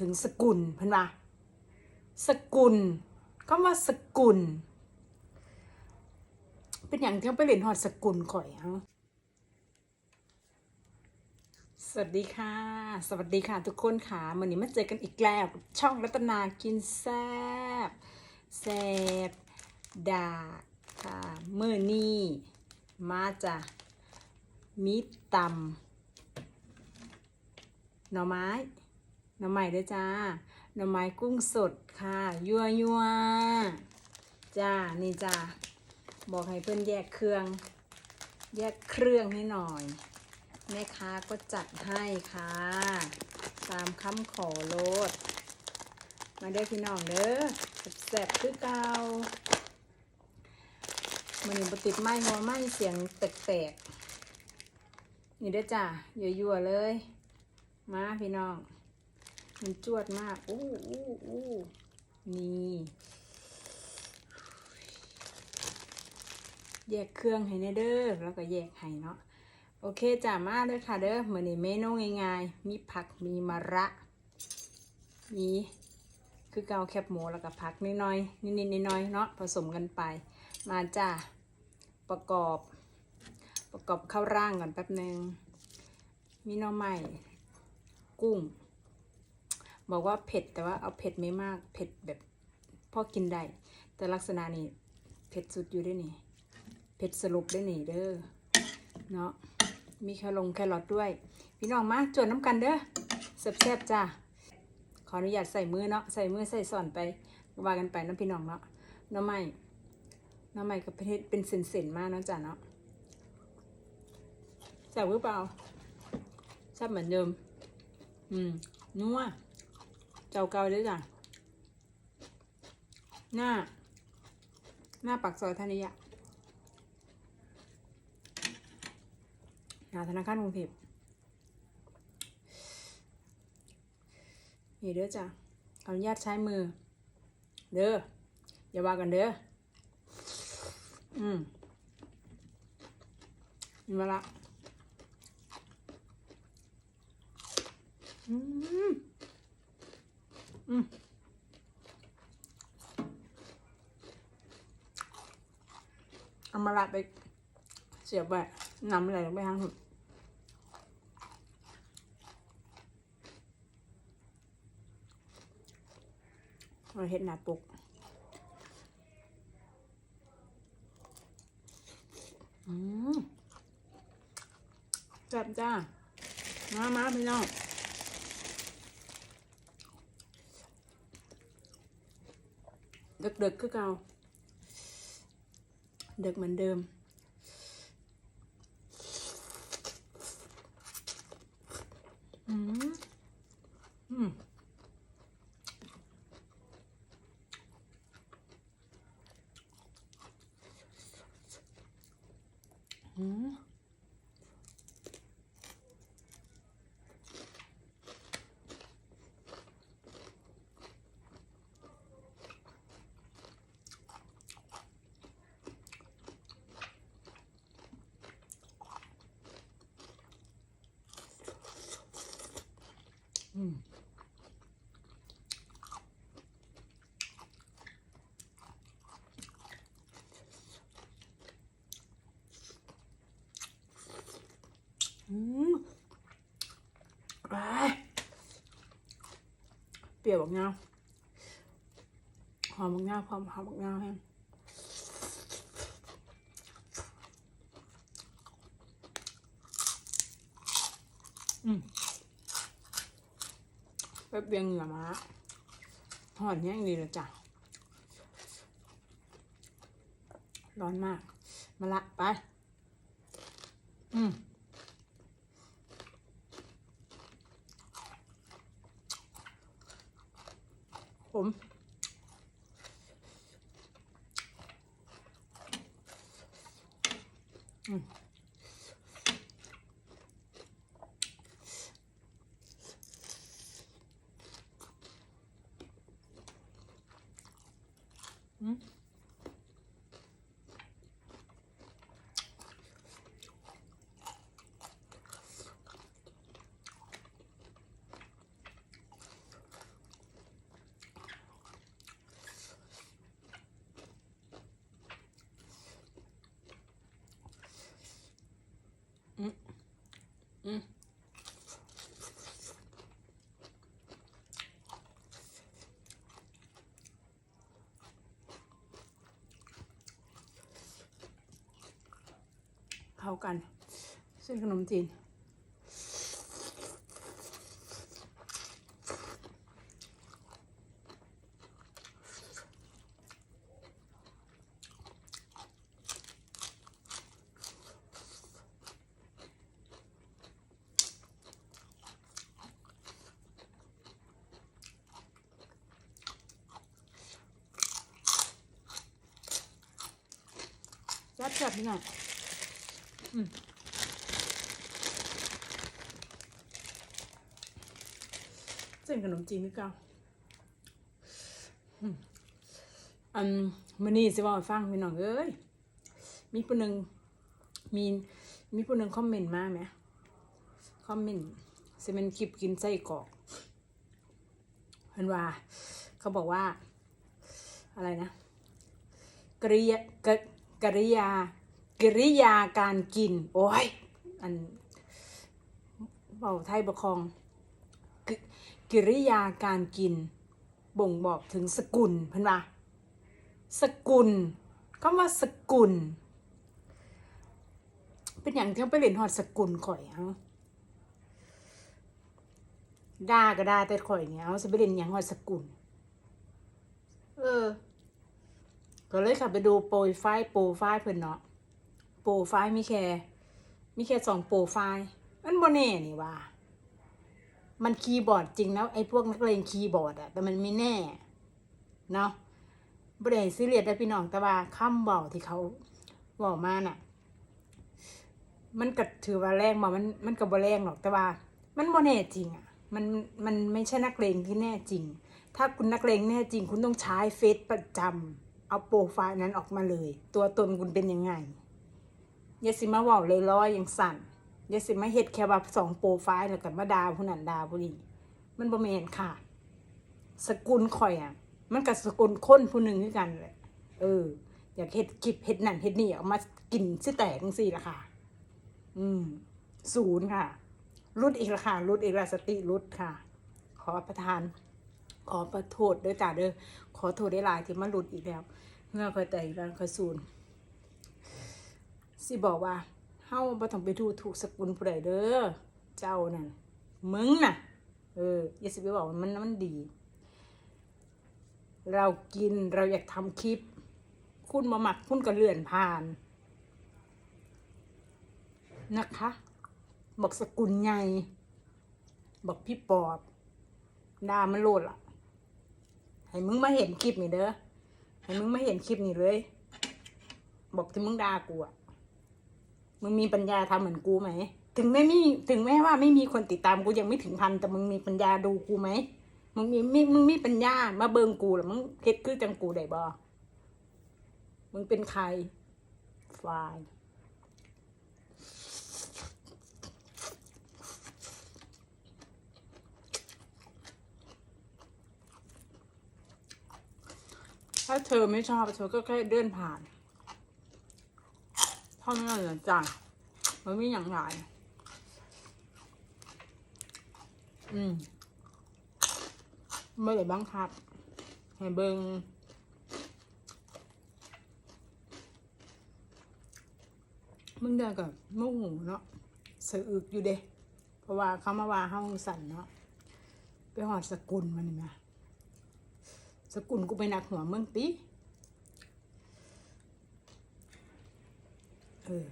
ถึงสกุลเพิ่นว่าสกุลก็ว่าสกุล เป็นอย่างที่เขาไปเรียนหอดสกุลข่อยเอาสวัสดีค่ะ สวัสดีค่ะทุกคนค่ะวันนี้มาเจอกันอีกแล้วช่องรัตนากินแซบแซบดาค่ะเมื่อนี้มาจะมีตำหน่อไม้ หน่อไม้ด้วยจ้าหน่อไม้กุ้งสดค่ะ ยัวยัวจ้า นี่จ้า บอกให้เพื่อนแยกเครื่อง แยกเครื่องให้หน่อย แม่ค้าก็จัดให้ค่ะ ตามคำขอโลด มาเด้อพี่น้องเด้อแซ่บๆคือเก่ามันนี่บติดไม้หัวไม้เสียงแตกๆนี่เด้อจ้ายัวๆเลย มาพี่น้อง มันจวดมาก อู้อู้อู้นี่ แยกเครื่องให้แน่เด้อ แล้วก็แยกให้เนาะ โอเคจ้ามาเลยค่ะเด้อเหมือนในเมนูง่ายๆ มีผัก มีมะระ มีคือเกาแคบหมูแล้วก็ผักนิดหน่อยนิดๆน้อยๆเนาะผสมกันไป มาจ้าประกอบ ประกอบข้าวร่างก่อนแป๊บหนึ่งมีหน่อไม้กุ้ง บอกว่าเผ็ดแต่ว่าเอาเผ็ดไม่มาก เผ็ดแบบพอกินได้ แต่ลักษณะนี้เผ็ดสุดอยู่ด้วยนี่ เผ็ดสรุปด้วยนี่เด้อ เนาะ มีแคลงแครอทด้วย พี่น้องมาจวนน้ำกันเด้อแซ่บๆจ้าขออนุญาตใส่มือเนาะ ใส่มือใส่สอนไปว่ากันไปเนาะพี่น้องเนาะน้ำไม้หน้ำไม้กับประเทศเป็นเส้นๆมากเนาะจ้าเนาะแซ่บหรือเปล่าแซ่บเหมือนเดิม อืมนัว เจ้าเก่าเลยจ้ะหน้า หน้าปากซอยธนิยะหน้าธนาคารกรุงเทพนี่เด้อจ้ะขออนุญาตใช้มือ เด้ออย่าว่ากันเด้ออืมนี่มาละอืมอืม เอามาละไปเสียบไปนำอะไรลงไปทางหุ่นเราเห็ดหนาปุกอืมแซ่บจ้า มามาพี่น้อง เด็กๆคือเก่าเเหมือนเดิมอืมอืมอืมอืมอืมอ้ายเปรี้ยวบักเงาหอมบักเงาพร้อมหอมบักเงาแห้งอืม แป๊บเดียวเหงื่อมาหอนแห้งดีเลยจ้ะ ร้อนมาก มาละไป อืมผมอืม อืมเข้ากัน เส้นขนมจีน จับจับนี่น่อยอืมเส้นขนมจีนนี่เก่าวอันมันนี่สิว่าฟังพี่น้องเอ้ย มีผู้หนึ่งมีมีผู้หนึ่งคอมเมนต์มาไหมคอมเมนต์สิเป็นคลิปกินไส้กรอกเห็นว่า เขาบอกว่า อะไรนะกริยา กริยา กริยาการกิน โอ้ย อันเบาไทยประคองกกิริยาการกิน บ่งบอกถึงสกุลเพิ่นว่าสกุลคำว่าสกุล เป็นอย่างที่เขาไปเรียนหอดสกุลข่อยเฮาด่าก็ด่าแต่ข่อยเนี่ยเอาจะไปเรียนอย่างหอดสกุล เออ ก็เลยขับไปดูโปรไฟล์โปรไฟล์เพิ่นเนาะโปรไฟล์มีแค่มีแค่สองโปรไฟล์มันบ่แน่นี่ว่า มันคีย์บอร์ดจริงแล้วไอ้พวกนักเลงคีย์บอร์ดอะแต่มันไม่แน่เนาะบ่ได้ซีเรียสได้พี่น้องแต่ว่าคำเว้าที่เขาเว้ามาน่ะ มันก็ถือว่าแรงบ่มันมันก็บ่แรงหรอกแต่ว่า มันบ่แน่จริงอะมันมันไม่ใช่นักเลงที่แน่จริง ถ้าคุณนักเลงแน่จริง คุณต้องใช้เฟซประจำ เอาโปรไฟล์นั้นออกมาเลย ตัวตนคุณเป็นยังไงยาสิมาว่าเลยร้อยอย่างสั่นยาสิมาเฮ็ดแค่ว่าสองโปรไฟล์แล้วก็มาดาผู้นั้นดาผู้นี้มันบ่แม่นค่ะ สกุลข่อยอะ มันกับสกุลคนผู้หนึ่งคือกันแหละเออ อยากเฮ็ดคลิปเฮ็ดนั่นเฮ็ดนี่เอามากินสิแตกจังซี่ล่ะค่ะ อืมศูนย์ค่ะรุดอีกละค่ะรุดอีกละสติรุดค่ะ ขอประทาน ขอประโทษด้วยจ้าเด้อขอโทษได้หลายที่มาหลุดอีกแล้วเงื่อคอยแต่อีกแล้วคอยศูนสิบอกว่าเฮาบ่ต้องไปดูถูกสกุลผู้ใดเด้อเจ้านั่นมึงน่ะ เอออย่าสิไปบอกมันมันดี เรากินเราอยากทำคลิป คุณมาหมักคุณก็เลื่อนผ่านนะคะ บอกสกุลใหญ่ บอกพี่ปอบดามันโลดล่ะ ให้มึงมาเห็นคลิปนี่เด้อให้มึงมาเห็นคลิปนี่เลย บอกที่มึงด่ากูอะมึงมีปัญญาทำเหมือนกูไหม ถึงไม่มีถึงแม้ว่าไม่มีคนติดตามกูยังไม่ถึงพันแต่มึงมีปัญญาดูกูไหมมึงมีมึงมีปัญญามาเบิงกูหรือมึงเฮ็ดคือจังกูได้บ่มึงเป็นใครฟาย ถ้าเธอไม่ชอบเธอก็แค่เดินผ่านเท่านั้นแหละจ้ะมันไม่อย่างไรอืมไม่ได้บังคับให้เบิงมึงเดินกับมุกหูเนาะเสะอึกอยู่เด้ เพราะว่าเขามาว่าเฮาสั่นเนาะไปหอดสกุลมันนี่มา สกุลกูไปหนักหัวเมืองติเออ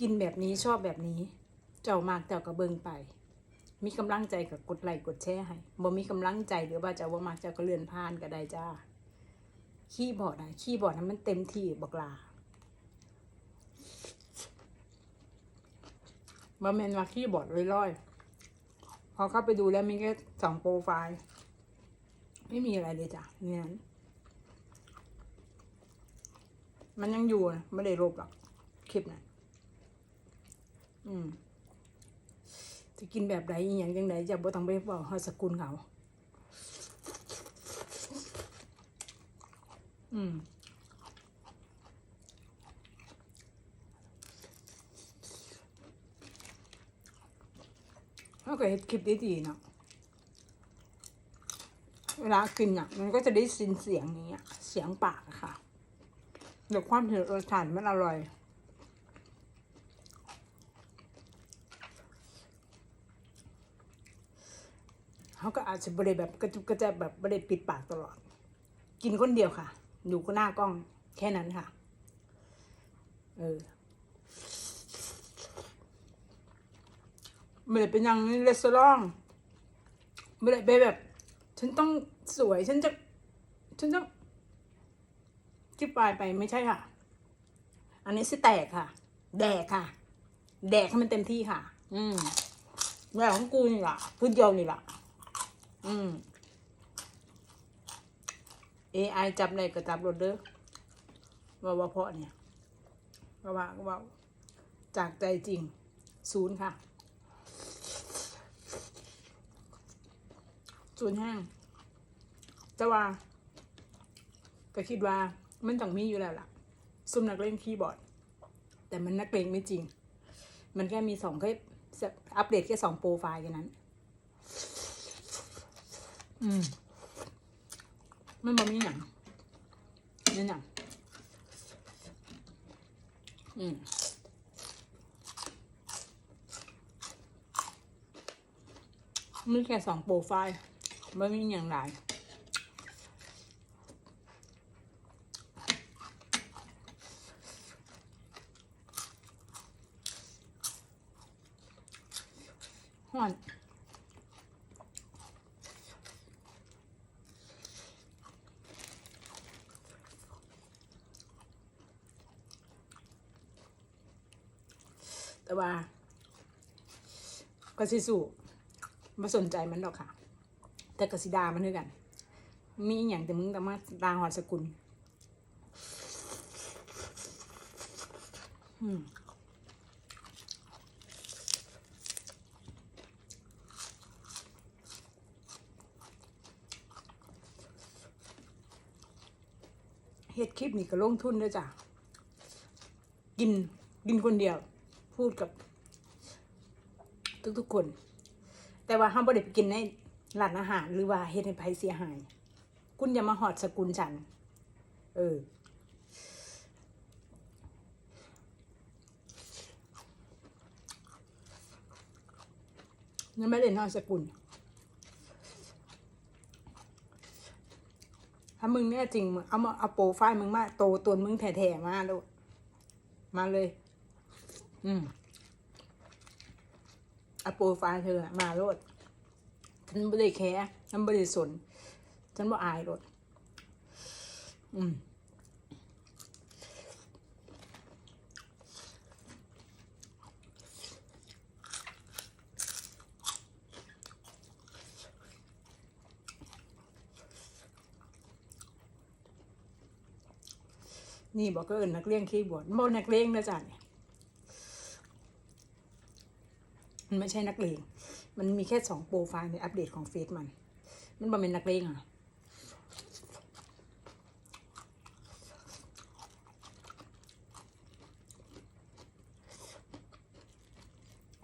กินแบบนี้ชอบแบบนี้ เจ้ามากเจ้าก็เบิงไป มีกำลังใจกับกดไลค์กดแชร์ให้บ่มีกำลังใจหรือว่าเจ้าว่ามากเจ้าก็เลื่อนผ่านก็ได้จ้าคีย์บอดอะคีย์บอดนั้นมันเต็มที่บักลาบ่แมนว่าคีย์บอร์ดลอยๆพอเข้าไปดูแล้วมีแค่สองโปรไฟล์ ไม่มีอะไรเลยจ้ะเนี่ยมันยังอยู่นะไม่ได้ลบหรอกคลิปนะอืมจะกินแบบใดอหย่างยังไงจะบ่ต้องไปบอกฮาสกุลเขาอืมถ้าเกิดเห็ดคลิปดีๆเนาะ เวลากินอะ มันก็จะได้สินเสียงอย่างเงี้ย เสียงปากค่ะเดี๋ยวความถึงรสชาติมันอร่อยเขาก็อาจจะบริแบบกระจุกกระแจแบบบริปิดปากตลอด กินคนเดียวค่ะ อยู่ก็หน้ากล้องแค่นั้นค่ะ เออไม่ได้เป็นอย่างในรีสอร์ทไม่ได้ไปแบบ ฉันต้องสวยฉันจะ ฉันต้องจิบปลายไปไม่ใช่ค่ะ อันนี้สิแตกค่ะ แดกค่ะ แดกให้มันเต็มที่ค่ะ อืมแดกของกูนี่ล่ะพื้นเดียวนี่ล่ะ อืม AI จับได้ก็จับรถเด้อว่าว่าเพราะเนี่ยว่าว่าว่าจากใจจริง ศูนย์ค่ะ ศูนแห้งแต่ว่าก็คิดว่ามันต้องมีอยู่แล้วล่ะ ซุ่มนักเล่นคีย์บอร์ด แต่มันนักเลงไม่จริง มันแค่มีสองแค่อัปเดตแค่สองโปรไฟล์แค่นั้น อืม มันบ่มีหนังนี่หนังอืมมีแค่สองโปรไฟล์ ไม่มีอย่างไรห่อนแต่ว่าก็สิสู้มาสนใจมันดอกค่ะ แต่กสิดามันด้วยกัน มีอย่างแต่มึงแต่มาดาหอดสกุลอืมเฮ็ดคลิปนี่ก็ลงทุนด้วยจ้ะ กินกินคนเดียว พูดกับ ทุกๆคน แต่ว่าห้ามบ่ได้ไปกินใน ร้านอาหารหรือว่าเฮ็ดให้ไผเสียหาย คุณอย่ามาหอดสกุลฉัน เออยังไม่ได้นอนสกุล ถ้ามึงแน่จริงมึงเอามาเอาโปรไฟล์มึงมาโตตนมึงแถ่ๆมาดูมาเลย อืมเอาโปรไฟล์เธอมาโลด ฉันไม่ได้แคร์ฉันไม่ได้สน ฉันว่าอายโลดอืมนี่บอกก็เอินนักเลี้ยงคีย์บอร์ดบ่นักเลี้ยงนะจ๊ะเนี่ยมันไม่ใช่นักเลง มันมีแค่สองโปรไฟล์ในอัปเดตของเฟซมัน มันบ่เป็นนักเลงอะ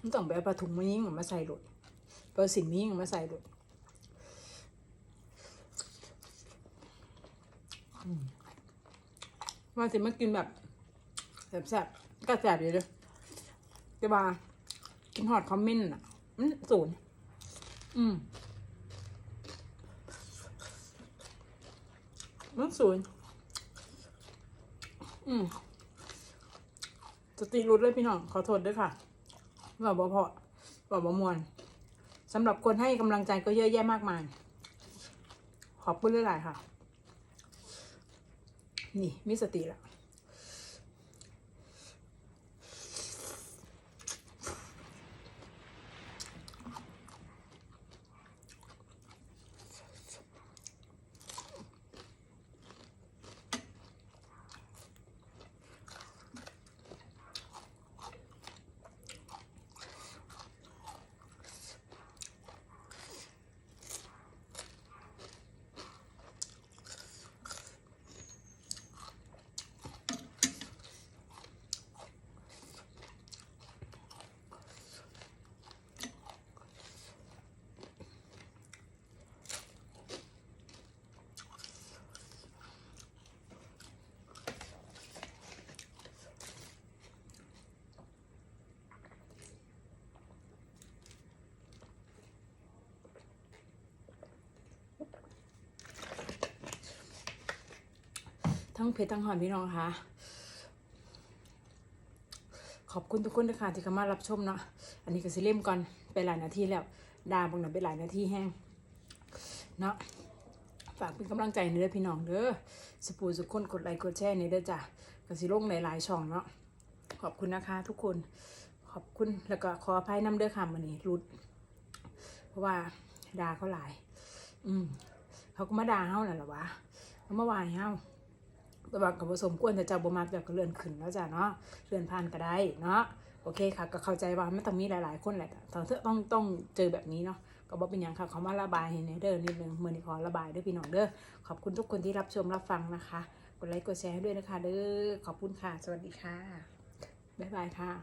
มันต้องไปเอาปลาถุงมายิงมาใส่รถไปเอาสินมายิงมาใส่รถอืมาสิมากินแบบแซ่บๆก็แซ่บอยู่เลยแต่ว่ากินฮอตคอมเมนต์อะ มันศูนย์อืมมันศูนย์อืมสติรุดเลยพี่น้อง ขอโทษด้วยค่ะว่าบ่พอว่าบ่มวนสำหรับคนให้กำลังใจก็เยอะแยะมากมาย ขอบคุณหลายๆค่ะ นี่มีสติแล้ว งเพจทั้งหอนพี่น้องคะขอบคุณทุกคนนะคะที่เข้ามารับชมเนาะ อันนี้ก็สิเล่มก่อนไปหลายนาทีแล้วดาบางหน่ะไปหลายนาทีแห้งเนาะฝากเป็นกำลังใจในเด้อพี่น้องเด้อสปูสุกคนกดไลค์กดแชร์ในเด้อจ้ะก็สิลงหลายๆช่องเนาะขอบคุณนะคะ ทุกคนขอบคุณแล้วก็ขออภัยน้ำเด้อค่ะมันนี้รุด เพราะว่าด่าเขาหลาย อืมเขาก็มาด่าเฮานั่นแหละวะเขามาวายเฮา แต่ว่ากับผสมกวนแต่เจ้าบ่มักเจ้าก็เลื่อนขึ้นแล้วจ้ะเนาะเลื่อนผ่านก็ได้เนาะโอเคค่ะ ก็เข้าใจว่ามันต้องมีหลาย ๆ คนแหละต้องต้องต้องเจอแบบนี้เนาะก็บอกเป็นอย่างค่ะเขามาระบายให้ในเด้อนิดนึงเมื่อนี้ขอระบายด้วยพี่น้องเด้อขอบคุณทุกคนที่รับชมรับฟังนะคะกดไลค์กดแชร์ให้ด้วยนะคะเด้อขอบคุณค่ะ สวัสดีค่ะบ๊ายบายค่ะ